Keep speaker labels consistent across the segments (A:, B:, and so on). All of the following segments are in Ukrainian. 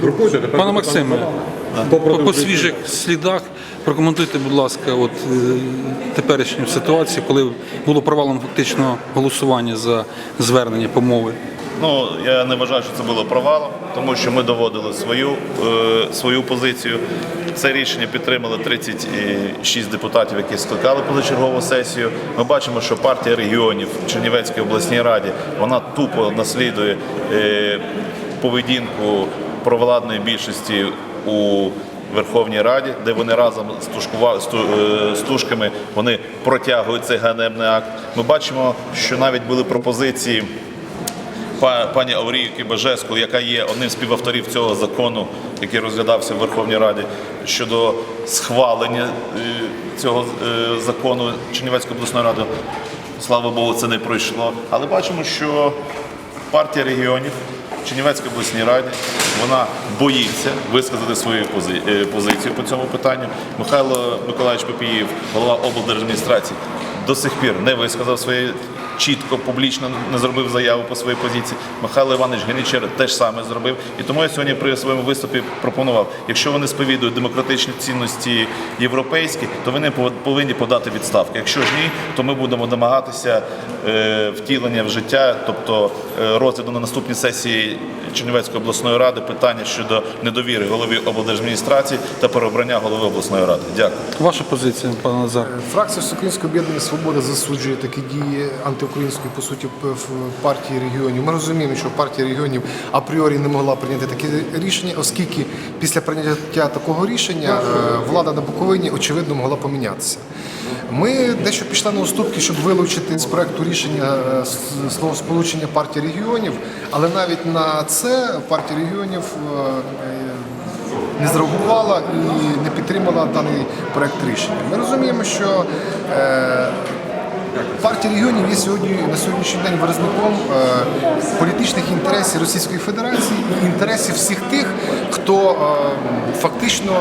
A: Друкуйте, тепер
B: Пане Максиме, по, по свіжих слідах прокоментуйте, будь ласка, от е, теперішню ситуацію, коли було провалено фактично голосування за звернення по мові.
C: Ну, я не вважаю, що це було провалом, тому що ми доводили свою, е, свою позицію. Це рішення підтримали 36 депутатів, які скликали позачергову сесію. Ми бачимо, що партія регіонів в Чернівецькій обласній раді вона тупо наслідує е, поведінку провладної більшості у Верховній Раді, де вони разом е, з тушками вони протягують цей ганебний акт. Ми бачимо, що навіть були пропозиції пані Авріївки Бажеску, яка є одним з співавторів цього закону, який розглядався в Верховній Раді щодо схвалення е, цього е, закону Чернівецької обласної ради. Слава Богу, це не пройшло. Але бачимо, що партія регіонів в Чернівецькій обласній раді вона боїться висказати свою е, позицію по цьому питанню. Михайло Миколаївич Попіїв, голова облдержадміністрації, до сих пір не висказав своєї чітко, публічно не зробив заяву по своїй позиції. Михайло Іванович Генічер теж саме зробив. І тому я сьогодні при своєму виступі пропонував, якщо вони сповідують демократичні цінності європейські, то вони пов- повинні подати відставку. Якщо ж ні, то ми будемо домагатися е, втілення в життя, тобто е, розгляду на наступній сесії Чернівецької обласної ради питання щодо недовіри голові облдержадміністрації та переобрання голови обласної ради. Дякую.
B: Ваша позиція, пане Назар?
D: Фракція Всеукраїнського об'єднання Свобода засуджує такі дії антиукраїнської по суті в партії регіонів. Ми розуміємо, що партія регіонів апріорі не могла прийняти таке рішення, оскільки після прийняття такого рішення е, влада на Буковині очевидно могла помінятися. Ми дещо пішли на уступки, щоб вилучити з проекту рішення е, с- словосполучення партії регіонів, але навіть на це партія регіонів е, не зреагувала і не підтримала даний проект рішення. Ми розуміємо, що партія регіонів є сьогодні на сьогоднішній день виразником е, політичних інтересів Російської Федерації і інтересів всіх тих, хто е, фактично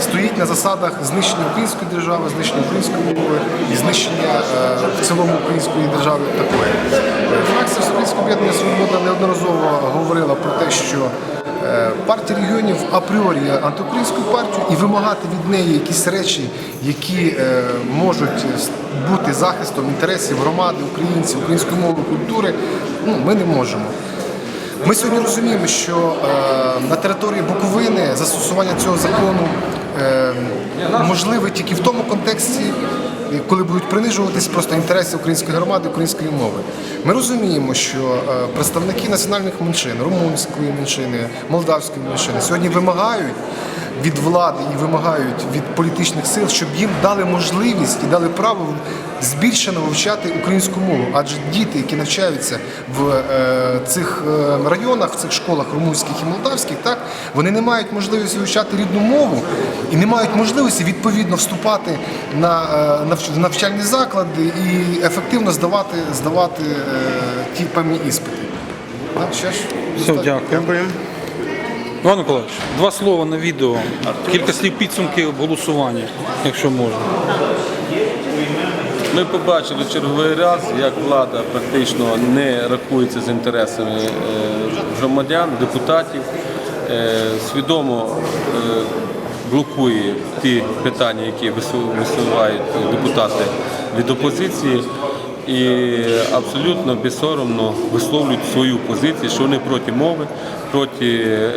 D: стоїть на засадах знищення української держави, знищення української мови і знищення е, в цілому української держави такої. Фракція Всеукраїнського об'єднання Свобода неодноразово говорила про те, що Партія регіонів апріорі антиукраїнською партією і вимагати від неї якісь речі, які е, можуть бути захистом інтересів громади, українців, української мови, культури, ну, ми не можемо. Ми сьогодні розуміємо, що е, на території Буковини застосування цього закону е, можливе тільки в тому контексті, коли будуть принижуватись просто інтереси української громади, української мови. Ми розуміємо, що е, представники національних меншин, румунської меншини, молдавської меншини сьогодні вимагають від влади і вимагають від політичних сил, щоб їм дали можливість і дали право збільшено вивчати українську мову. Адже діти, які навчаються в е, цих е, районах, в цих школах румунських і молдавських, так вони не мають можливості вивчати рідну мову і не мають можливості відповідно вступати на е, навчальні заклади і ефективно здавати, здавати е, ті певні іспити. Так, ще ж
B: Все, дякую. Іван Миколаївич, два слова на відео, кілька слів підсумків голосування, якщо можна.
E: Ми побачили черговий раз, як влада практично не рахується з інтересами е, громадян, депутатів, е, свідомо е, блокує ті питання, які вису- висувають депутати від опозиції. І абсолютно безсоромно висловлюють свою позицію, що вони проти мови, проти е,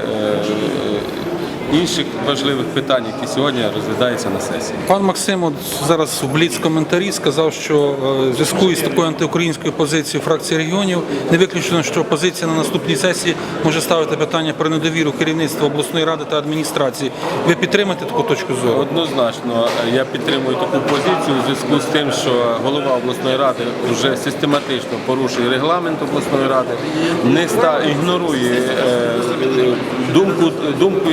E: інших важливих питань, які сьогодні розглядаються на сесії.
B: Пан Максим от зараз в бліц коментарі сказав, що е, в зв'язку із такою антиукраїнською позицією фракції регіонів не виключено, що опозиція на наступній сесії може ставити питання про недовіру керівництва обласної ради та адміністрації. Ви підтримаєте таку точку зору?
E: Однозначно, я підтримую таку позицію у зв'язку з тим, що голова обласної ради вже систематично порушує регламент обласної ради, не ста ігнорує е, думку думку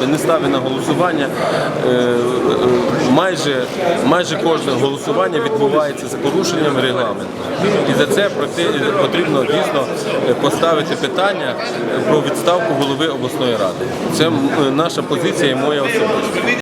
E: депутата, не ставить на голосування. Е, е, майже майже кожне голосування відбувається з порушенням регламенту. І за це потрібно дійсно поставити питання про відставку голови обласної ради. Це наша позиція і моя особиста.